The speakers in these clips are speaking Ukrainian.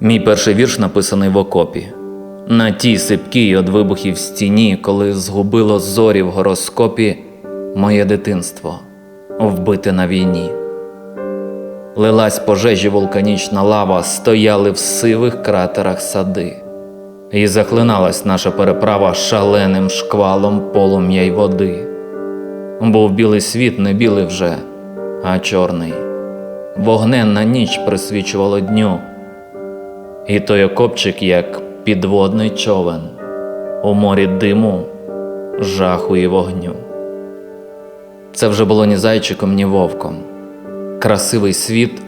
Мій перший вірш написаний в окопі. На тій сипкій од вибухів стіні, коли згубило зорі в гороскопі моє дитинство, вбите на війні. Лилась пожежі вулканічна лава, стояли в сивих кратерах сади, і захлиналась наша переправа шаленим шквалом полум'я й води. Був білий світ не білий вже, а чорний. Вогненна ніч присвічувало дню, і той окопчик, як підводний човен, у морі диму, жаху і вогню. Це вже було ні зайчиком, ні вовком. Красивий світ,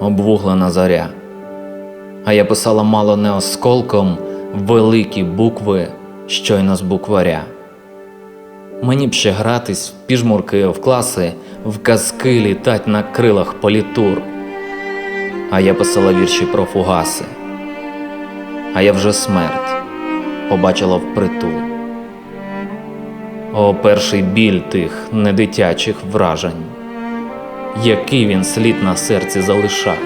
обвуглена зоря. А я писала мало не осколком великі букви щойно з букваря. Мені б ще гратись в піжмурки в класи, в казки літать на крилах політур. А я писала вірші про фугаси. А я вже смерть побачила впритул. О, перший біль тих недитячих вражень, який він слід на серці залишає.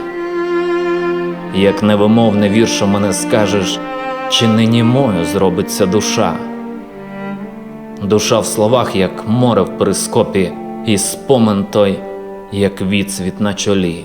Як невимовне віршо мене скажеш, чи не німою зробиться душа. Душа в словах, як море в перископі, і спомин той, як відсвіт на чолі.